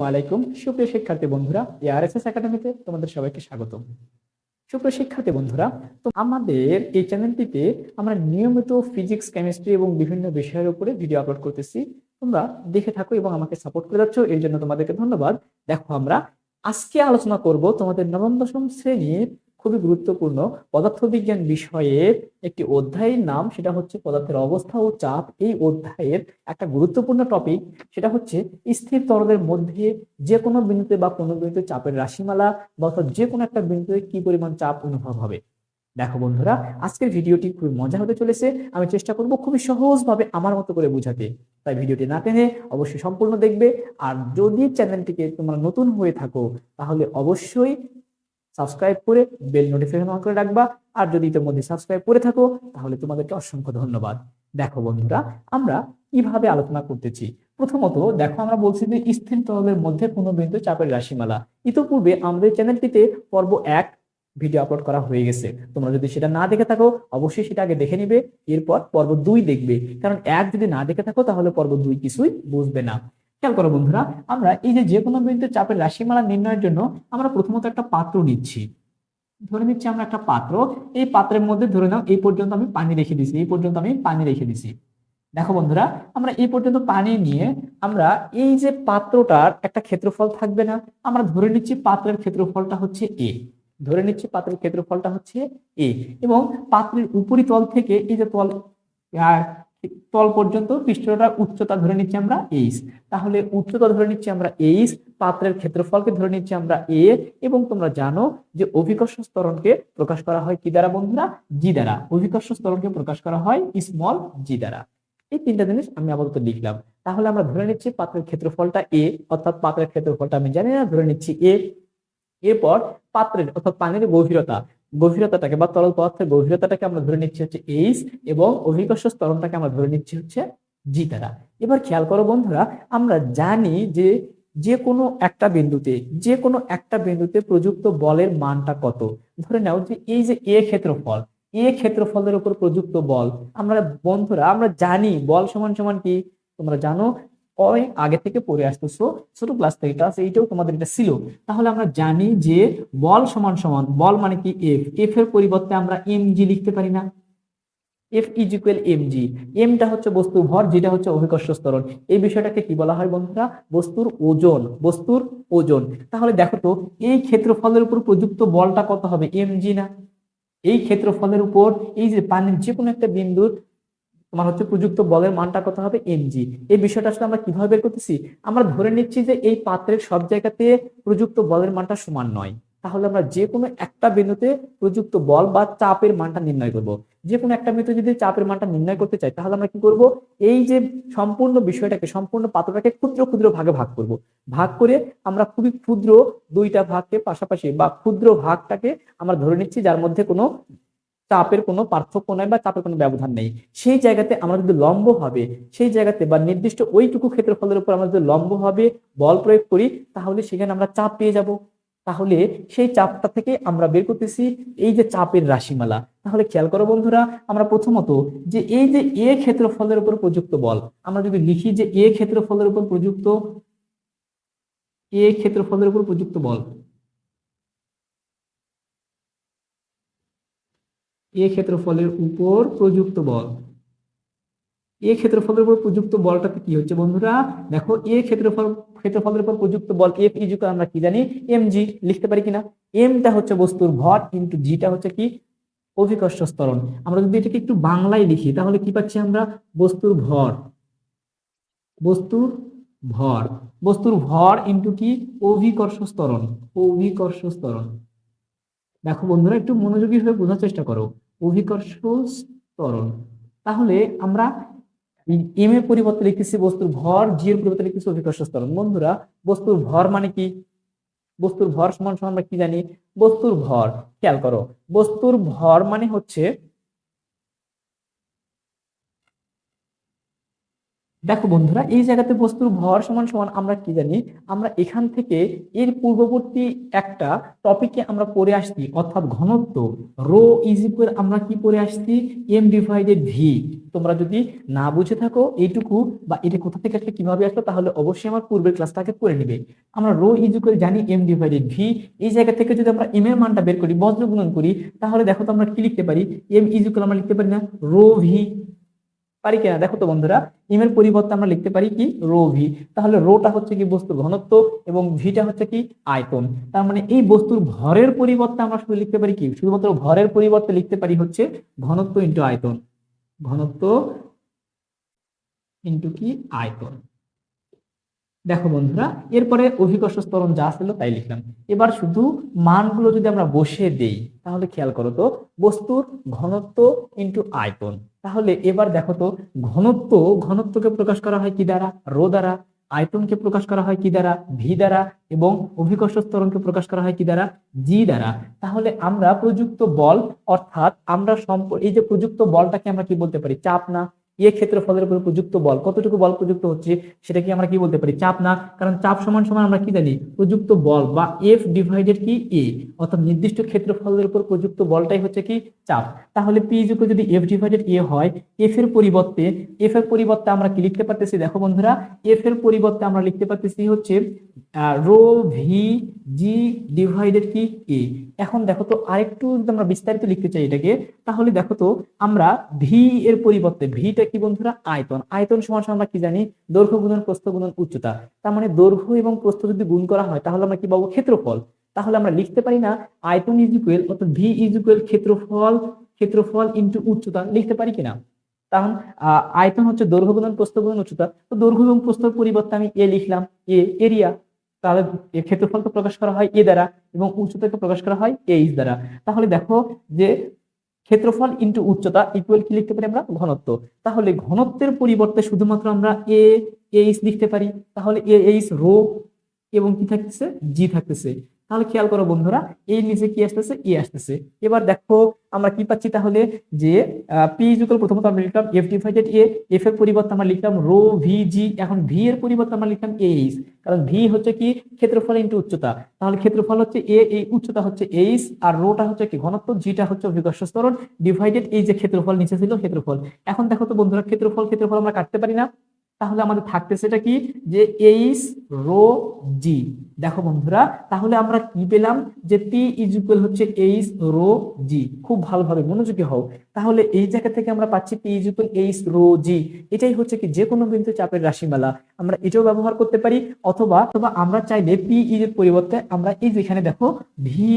ওয়ালাইকুম। সুপ্রিয় শিক্ষার্থী বন্ধুরা এআরএসএস একাডেমিতে তোমাদের সবাইকে স্বাগত সুপ্রিয় শিক্ষার্থী বন্ধুরা, তো আমাদের এই চ্যানেলটিতে আমরা নিয়মিত ফিজিক্স, কেমিস্ট্রি এবং বিভিন্ন বিষয়ের উপরে ভিডিও আপলোড করতেছি। তোমরা দেখে থাকো এবং আমাকে সাপোর্ট করে যাচ্ছ। এর জন্য তোমাদেরকে ধন্যবাদ। দেখো, আমরা আজকে আলোচনা করব তোমাদের নবম, দশম শ্রেণির খুবই গুরুত্বপূর্ণ পদার্থবিজ্ঞান বিষয়ের একটি অধ্যায়ের নাম সেটা হচ্ছে পদার্থের অবস্থা ও চাপ। এই অধ্যায়ের একটা গুরুত্বপূর্ণ টপিক সেটা হচ্ছে স্থির তরলের মধ্যে যে কোনো বিন্দুতে বা কোনো বিন্দুতে চাপের রাশিমালা বা অর্থাৎ যে কোনো একটা বিন্দুতে কি পরিমাণ চাপ অনুভব হবে। দেখো বন্ধুরা, আজকের ভিডিওটি খুবই মজা হতে চলেছে। আমি চেষ্টা করব খুবই সহজভাবে আমার মতো করে বোঝাতে। তাই ভিডিওটি না টেনে অবশ্যই সম্পূর্ণ দেখবে। আর যদি চ্যানেলটিকে তোমরা নতুন হয়ে থাকো, তাহলে অবশ্যই সাবস্ক্রাইব করে বেল নোটিফিকেশন অন করে রাখবা। আর যদি ইতিমধ্যে সাবস্ক্রাইব করে থাকো, তাহলে তোমাদেরকে অসংখ্য ধন্যবাদ। দেখো বন্ধুরা, আমরা কীভাবে আলোচনা করতেছি? প্রথমত, দেখো আমরা বলছি যে স্থির তরলের মধ্যে কোনো বিন্দু চাপের রাশিমালা। ইতোপূর্বে আমাদের চ্যানেলটিতে পর্ব এক ভিডিও আপলোড করা হয়ে গেছে। তোমরা যদি সেটা না দেখে থাকো, অবশ্যই সেটা আগে দেখে নিবে, এরপর পর্ব দুই দেখবে। কারণ এক যদি না দেখে থাকো, তাহলে পর্ব দুই কিছুই বুঝবে না। খেয়াল করো বন্ধুরা, আমরা এই যে যে কোনো বিন্দুতে চাপের রাশিমালা নির্ণয়ের জন্য আমরা প্রথমত একটা পাত্র নিচ্ছি। ধরে নিচ্ছি আমরা একটা পাত্র, এই পাত্রের মধ্যে ধরে নাও এই পর্যন্ত আমি পানি রেখে দিছি এই পর্যন্ত আমি পানি রেখে দিছি দেখো বন্ধুরা, আমরা এই পর্যন্ত পানি নিয়ে আমরা এই যে পাত্রটার একটা ক্ষেত্রফল থাকবে না, আমরা ধরে নিচ্ছি পাত্রের ক্ষেত্রফলটা হচ্ছে এ ধরে নিচ্ছি পাত্রের ক্ষেত্রফলটা হচ্ছে এ এবং পাত্রের উপরিতল থেকে এই যে তল তল পর্যন্ত পৃষ্ঠটার উচ্চতা ধরে নিচ্ছি আমরা এইচ তাহলে উচ্চতা ধরে নিচ্ছি আমরা এইচ পাত্রের ক্ষেত্রফলকে ধরে নিচ্ছি আমরা এ এবং তোমরা জানো যে অভিকর্ষ স্তরণকে প্রকাশ করা হয় কি দ্বারা বন্ধুরা? জি দ্বারা। অভিকর্ষ স্তরণকে প্রকাশ করা হয় স্মল জি দ্বারা। এই তিনটা জিনিস আমি আপাতত লিখলাম। তাহলে আমরা ধরে নিচ্ছি পাত্রের ক্ষেত্রফলটা এ অর্থাৎ পাত্রের ক্ষেত্রফলটা আমি জানি না, ধরে নিচ্ছি এ এরপর পাত্রের, অর্থাৎ পানির গভীরতা। গভীরতাটাকে বা তরল পদার্থের গভীরতাটাকে আমরা ধরে নিচ্ছি হচ্ছে এইচ এবং অভিকর্ষ স্তরণটাকে আমরা ধরে নিচ্ছি হচ্ছে জি দ্বারা। এবার খেয়াল করো বন্ধুরা, আমরা জানি যে যে কোনো একটা বিন্দুতে যে কোনো একটা বিন্দুতে প্রযুক্ত বলের মানটা কত? ধরে নাও যে এই যে এ ক্ষেত্রফল এ ক্ষেত্রফলের উপর প্রযুক্ত বল, আমরা বন্ধুরা, আমরা জানি বল সমান সমান কি? তোমরা জানো অনেক আগে থেকে পড়ে আসতেছো ছোট ক্লাস থেকে ক্লাস এইটাও তোমাদের এটা ছিল। তাহলে আমরা জানি যে বল সমান সমান, বল মানে কি এফ এফ এর পরিবর্তে আমরা এম জি লিখতে পারি না। F is equal M G এমটা হচ্ছে বস্তু ভর, যেটা হচ্ছে অভিকর্ষ স্তরণ। এই বিষয়টাকে কি বলা হয় বন্ধুরা? বস্তুর ওজন বস্তুর ওজন। তাহলে দেখো তো, এই ক্ষেত্রফলের উপর প্রযুক্ত বলটা কত হবে? এম জি না। এই ক্ষেত্রফলের উপর, এই যে পানির যে কোনো একটা বিন্দুর তোমার হচ্ছে প্রযুক্ত বলের মানটা কত হবে? এমজি এই বিষয়টা আসলে আমরা কীভাবে বের করতেছি? আমরা ধরে নিচ্ছি যে এই পাত্রের সব জায়গাতে প্রযুক্ত বলের মানটা সমান নয়। তাহলে আমরা যে কোনো একটা বিন্দুতে প্রযুক্ত বল বা চাপের মানটা নির্ণয় করব। যে কোনো একটা বিন্দুতে যদি চাপের মানটা নির্ণয় করতে চাই, তাহলে আমরা কি করব? এই যে সম্পূর্ণ বিষয়টাকে, সম্পূর্ণ পাত্রটাকে ক্ষুদ্র ক্ষুদ্র ভাগে ভাগ করব। ভাগ করে আমরা খুবই ক্ষুদ্র দুইটা ভাগকে পাশাপাশি বা ক্ষুদ্র ভাগটাকে আমরা ধরে নিচ্ছি যার মধ্যে কোনো চাপের কোনো পার্থক্য নাই বা চাপের কোনো ব্যবধান নেই। সেই জায়গাতে আমরা যদি লম্ব হবে সেই জায়গাতে বা নির্দিষ্ট ওইটুকু ক্ষেত্রফলের উপর আমরা যদি লম্ব হবে বল প্রয়োগ করি, তাহলে সেখানে আমরা চাপ পেয়ে যাব। তাহলে সেই চাপটা থেকে আমরা বের করতেছি এই যে চাপের রাশিমালা। তাহলে খেয়াল করো বন্ধুরা, আমরা প্রথমত যে এই যে এ ক্ষেত্রফলের উপর প্রযুক্ত বল, আমরা যদি লিখি যে এ ক্ষেত্রফলের উপর প্রযুক্ত, এ ক্ষেত্রফলের উপর প্রযুক্ত বল এ ক্ষেত্রফলের উপর প্রযুক্ত বল। এ ক্ষেত্রফলের উপর প্রযুক্ত বলটাতে কি হচ্ছে বন্ধুরা? দেখো, এ ক্ষেত্রফল, ক্ষেত্রফলের উপর প্রযুক্ত বল এফ ইজুকে আমরা কি জানি? এম জি লিখতে পারি কিনা? এমটা হচ্ছে বস্তুর ভর কিন্তু জিটা হচ্ছে কি? অভিকর্ষ স্তরণ আমরা যদি এটাকে একটু বাংলায় লিখি, তাহলে কি পাচ্ছি আমরা? বস্তুর ভর। বস্তুর ভর। বস্তুর ভর ইন্টু কি? অভিকর্ষ স্তরণ অভিকর্ষ স্তরণ দেখো বন্ধুরা, একটু মনোযোগী হয়ে বোঝার চেষ্টা করো। অভিকর্ষ ত্বরণ। তাহলে আমরা এম এর পরিবর্তে লিখতেছি বস্তুর ভর জি এর পরিবর্তে লিখতেছি অভিকর্ষ ত্বরণ। বন্ধুরা, বস্তুর ভর মানে কি? বস্তুর ভর সমান সমান আমরা কি জানি? বস্তুর ভর। খেয়াল করো, বস্তুর ভর মানে হচ্ছে দেখো বন্ধুরা, এই জায়গাতে বস্তুর ভর সমান সমান আমরা কি জানি? আমরা এখান থেকে এর পূর্ববর্তী একটা টপিকে আমরা পড়ে আসছি, অর্থাৎ ঘনত্ব। রো ইজ ইকুয়াল আমরা কি পড়ে আসছি? এম ডিভাইডেড ভি তোমরা যদি না বুঝে থাকো এইটুকু বা এটা কোথা থেকে আসলে, কীভাবে আসলো, তাহলে অবশ্যই আমার পূর্বের ক্লাসটাকে করে নিবে। আমরা রো ইজুকাল জানি এম ডিভাইডেড ভি এই জায়গা থেকে যদি আমরা এম এর মানটা বের করি, বজ্র গুণন করি, তাহলে দেখো তো আমরা কি লিখতে পারি? এম ইজুকাল আমরা লিখতে পারি না? রো ভি পারি কিনা? দেখো তো বন্ধুরা এম এর পরিবর্তে আমরা লিখতে পারি কি? রো ভি তাহলে রোটা হচ্ছে কি বস্তুর ঘনত্ব এবং ভিটা হচ্ছে কি? আয়তন। তার মানে এই বস্তুর ভরের পরিবর্তে আমরা শুধু লিখতে পারি কি? শুধুমাত্র ভরের পরিবর্তে লিখতে পারি হচ্ছে ঘনত্ব ইন্টু আয়তন। ঘনত্ব ইন্টু কি? আয়তন। দেখো বন্ধুরা, এরপরে অভিকর্ষ স্তরণ যা ছিল তাই লিখলাম। এবার শুধু মানগুলো যদি আমরা বসিয়ে দেই, তাহলে খেয়াল করো তো, বস্তুর ঘনত্ব ইন্টু আয়তন তাহলে এবার দেখো তো, ঘনত্ব, ঘনত্বকে প্রকাশ করা হয় কি দ্বারা? রো দ্বারা। আয়তনকে প্রকাশ করা হয় কি দ্বারা? ভি দ্বারা। এবং অভিকর্ষ স্তরণকে প্রকাশ করা হয় কি দ্বারা? জি দ্বারা। তাহলে আমরা প্রযুক্ত বল, অর্থাৎ আমরা সম্প- এই যে প্রযুক্ত বলটাকে আমরা কি বলতে পারি? চাপ না। এ ক্ষেত্রফলের উপর প্রযুক্ত বল। কতটুকু বল প্রযুক্ত হচ্ছে সেটা কি আমরা কি বলতে পারি? চাপ না। কারণ চাপ সমান সমান আমরা কি জানি? প্রযুক্ত বল বা এফ ডিভাইডেড কি এ অর্থাৎ নির্দিষ্ট ক্ষেত্রফলের উপর প্রযুক্ত বলটাই হচ্ছে কি? চাপ। তাহলে পি যুক্ত যদি এফ ডিভাইডেড এ হয় এফ এর পরিবর্তে এফ এর পরিবর্তে আমরা কি লিখতে পারতেছি? দেখো বন্ধুরা এফ এর পরিবর্তে আমরা লিখতে পারতেছি হচ্ছে রো ভি জি ডিভাইডেড কি? এ এখন দেখো তো আরেকটু যদি আমরা বিস্তারিত লিখতে চাই এটাকে, তাহলে দেখো তো আমরা ভি এর পরিবর্তে ভিটা কি বন্ধুরা? আয়তন। আয়তন সমান আমরা কি জানি? দৈর্ঘ্য গুণন, প্রস্থ গুণন, উচ্চতা। তার মানে দৈর্ঘ্য এবং প্রস্থ যদি গুণ করা হয়, তাহলে আমরা কি পাবো? ক্ষেত্রফল। তাহলে আমরা লিখতে পারি না, আয়তন ইজ ইকুয়াল অর্থাৎ ভি ইজ ইকুয়াল ক্ষেত্রফল ক্ষেত্রফল ইন্টু উচ্চতা লিখতে পারি কিনা? আহ, আয়তন হচ্ছে দৈর্ঘ্য গুণন প্রস্থ গুণন উচ্চতা। তো দৈর্ঘ্য এবং প্রস্থের পরিবর্তে আমি এ লিখলাম এ এরিয়া তাহলে ক্ষেত্রফলকে প্রকাশ করা হয় এ দ্বারা এবং উচ্চতাকে প্রকাশ করা হয় এ এইচ দ্বারা। তাহলে দেখো যে ক্ষেত্রফল ইন্টু উচ্চতা ইকুয়াল কি লিখতে পারি আমরা? ঘনত্ব। তাহলে ঘনত্বের পরিবর্তে শুধুমাত্র আমরা এ এইচ লিখতে পারি। তাহলে এ এইচ রো এবং কি থাকতেছে? জি থাকতেছে। তাহলে খেয়াল করো বন্ধুরা এই নিচে কি আসতেছে? এ আসতেছে। এবার দেখো, আমরা কি পাচ্ছি তাহলে? যে পি ইজুকাল প্রথমত আমরা লিখলাম এফ ডিভাইডেড এ এফ এর পরিবর্তে আমরা লিখলাম রো ভি জি এখন ভি এর পরিবর্তে আমরা লিখলাম এইচ কারণ ভি হচ্ছে কি? ক্ষেত্রফল ইন্টু উচ্চতা। তাহলে ক্ষেত্রফল হচ্ছে এ এই উচ্চতা হচ্ছে এইচ আর রোটা হচ্ছে কি? ঘনত্ব জিটা হচ্ছে অভিকর্ষ স্তরণ ডিভাইডেড এই যে ক্ষেত্রফল নিচে ছিল, ক্ষেত্রফল। এখন দেখো তো বন্ধুরা, ক্ষেত্রফল ক্ষেত্রফল আমরা কাটতে পারি না। তাহলে আমাদের থাকতেছে এটা কি? যে এইচ রো জি দেখো বন্ধুরা, তাহলে আমরা কি পেলাম? যে পি ইজ ইকুয়াল হচ্ছে এইচ রো জি খুব ভালোভাবে মনোযোগী হও। তাহলে এই জায়গা থেকে আমরা পাচ্ছি P is equal H rho G এটাই হচ্ছে কি যে কোনো বিন্দু চাপের রাশিমালা। আমরা এটাও ব্যবহার করতে পারি, অথবা অথবা আমরা চাইলে পি ইজ এর পরিবর্তে আমরা এই যেখানে দেখো V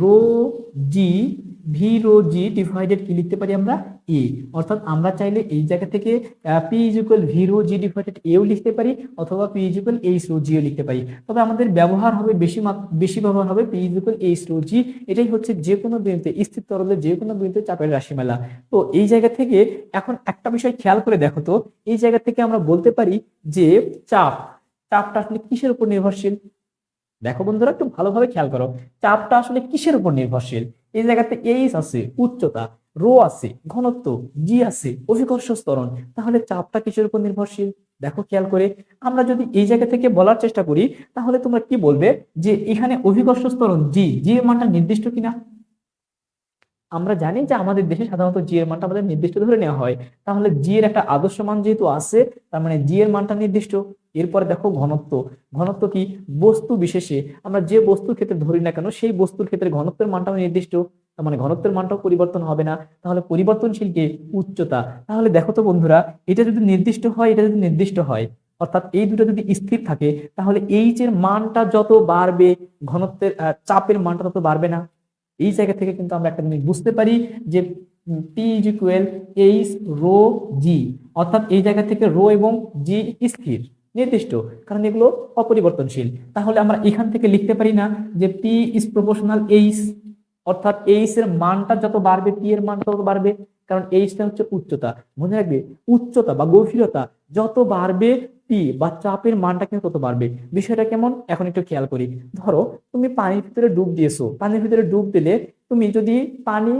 rho G V rho G divided কি লিখতে পারি আমরা? এ অর্থাৎ আমরা চাইলে এই জায়গা থেকে P is equal V rho G divided এও লিখতে পারি, অথবা P is equal H rho Jio লিখতে পারি। তবে আমাদের ব্যবহার হবে বেশি বেশি ব্যবহার হবে P is equal H rho G এটাই হচ্ছে যে কোনো বিন্দুতে, স্থির তরলের যে কোনো বিন্দুতে চাপের রাশিমালা। তো এই জায়গা থেকে এখন একটা বিষয় খেয়াল করে দেখো তো, এই জায়গা থেকে আমরা বলতে পারি যে চাপ, চাপটা আসলে কিসের উপর নির্ভরশীল? দেখো বন্ধুরা, একটু ভালোভাবে খেয়াল করো। চাপটা আসলে কিসের উপর নির্ভরশীল? এই জায়গাতে এইচ আছে, উচ্চতা, রো আছে, ঘনত্ব জি আছে অভিকর্ষ স্তরণ তাহলে চাপটা কিসের উপর নির্ভরশীল? দেখো খেয়াল করে, আমরা যদি এই জায়গা থেকে বলার চেষ্টা করি, তাহলে তোমরা কি বলবে? যে এখানে অভিকর্ষ স্তরণ জি জি মানটা নির্দিষ্ট কিনা? আমরা জানি যে আমাদের দেশে সাধারণত জি এর মানটা আমাদের নির্দিষ্ট ধরে নেওয়া হয়। তাহলে জি এর একটা আদর্শ মান যেহেতু আছে, তার মানে জি এর মানটা নির্দিষ্ট। এরপরে দেখো ঘনত্ব। ঘনত্ব কি? বস্তু বিশেষে। আমরা যে বস্তুর ক্ষেত্রে ধরি না কেন, সেই বস্তুর ক্ষেত্রে ঘনত্বের মানটাও নির্দিষ্ট। তার মানে ঘনত্বের মানটাও পরিবর্তন হবে না। তাহলে পরিবর্তনশীল কে? উচ্চতা। তাহলে দেখো তো বন্ধুরা, এটা যদি নির্দিষ্ট হয়, এটা যদি নির্দিষ্ট হয়, অর্থাৎ এই দুটো যদি স্থির থাকে, তাহলে এইচ এর মানটা যত বাড়বে, ঘনত্বের চাপের মানটা তত বাড়বে না। এই জায়গা থেকে কিন্তু আমরা একটা জিনিস বুঝতে পারি যে P is equal H rho G অর্থাৎ এই জায়গা থেকে রো এবং জি স্থির, নির্দিষ্ট, কারণ এগুলো অপরিবর্তনশীল। তাহলে আমরা এখান থেকে লিখতে পারি না যে পি ইজ প্রপোর্শনাল এইচ অর্থাৎ এইচ এর মানটা যত বাড়বে পি এর মানটা তত বাড়বে, কারণ এইচটা হচ্ছে উচ্চতা। মনে রাখবে, উচ্চতা বা গভীরতা যত বাড়বে পি বা চাপের মানটা কিন্তু কত বাড়বে। বিষয়টা কেমন? এখন একটু খেয়াল করি। ধরো, তুমি পানির ভিতরে ডুব দিয়েছ। পানির ভিতরে ডুব দিলে তুমি যদি পানি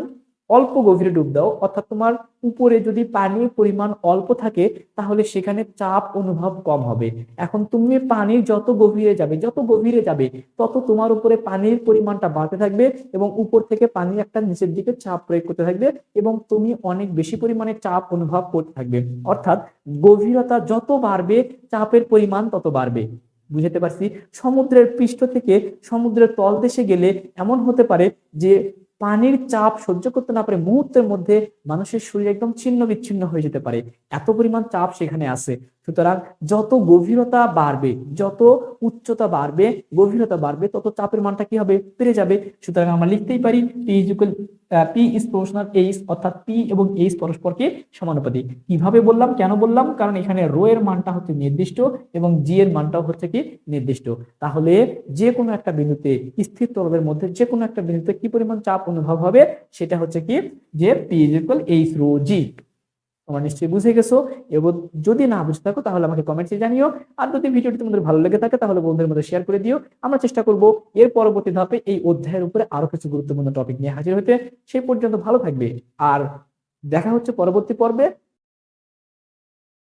অল্প গভীরে ডুব দাও, অর্থাৎ তোমার উপরে যদি পানির পরিমাণ অল্প থাকে, তাহলে সেখানে চাপ অনুভব কম হবে। এখন তুমি পানির যত গভীরে যাবে, যত গভীরে যাবে, তত তোমার উপরে পানির পরিমাণটা বাড়তে থাকবে এবং উপর থেকে পানি একটা নিচের দিকে চাপ প্রয়োগ করতে থাকবে এবং তুমি অনেক বেশি পরিমাণে চাপ অনুভব করতে থাকবে। অর্থাৎ গভীরতা যত বাড়বে, চাপের পরিমাণ তত বাড়বে। বুঝতে পারছি? সমুদ্রের পৃষ্ঠ থেকে সমুদ্রের তলদেশে গেলে এমন হতে পারে যে পানির চাপ সহ্য করতে না পারে, মুহূর্তের মধ্যে মানুষের শরীর একদম ছিন্ন বিচ্ছিন্ন হয়ে যেতে পারে। এত পরিমাণ চাপ সেখানে আছে। সুতরাং যত গভীরতা বাড়বে, যত উচ্চতা বাড়বে, গভীরতা বাড়বে, তত চাপের মানটা কি হবে? বেড়ে যাবে। সুতরাং আমরা লিখতেই পারি T equal P is proportional H অর্থাৎ পি এবং এইচ পরস্পরকে সমানুপাতিক। কীভাবে বললাম? কেন বললাম? কারণ এখানে রো এর মানটা হচ্ছে নির্দিষ্ট এবং জি এর মানটাও হচ্ছে কি নির্দিষ্ট। তাহলে যে কোনো একটা বিন্দুতে স্থির তরলের মধ্যে যে কোনো একটা বিন্দুতে কি পরিমাণ চাপ অনুভব হবে? সেটা হচ্ছে কি যে P is equal H rho G তোমরা নিশ্চয়ই বুঝে গেছো। এবং যদি না বুঝে থাকো, তাহলে আমাকে কমেন্টসে জানিও। আর যদি ভিডিওটি তোমাদের ভালো লেগে থাকে, তাহলে বন্ধুদের মধ্যে শেয়ার করে দিও। আমরা চেষ্টা করব এর পরবর্তী ধাপে এই অধ্যায়ের উপরে আরও কিছু গুরুত্বপূর্ণ টপিক নিয়ে হাজির হতে। সেই পর্যন্ত ভালো থাকবে। আর দেখা হচ্ছে পরবর্তী পর্বে।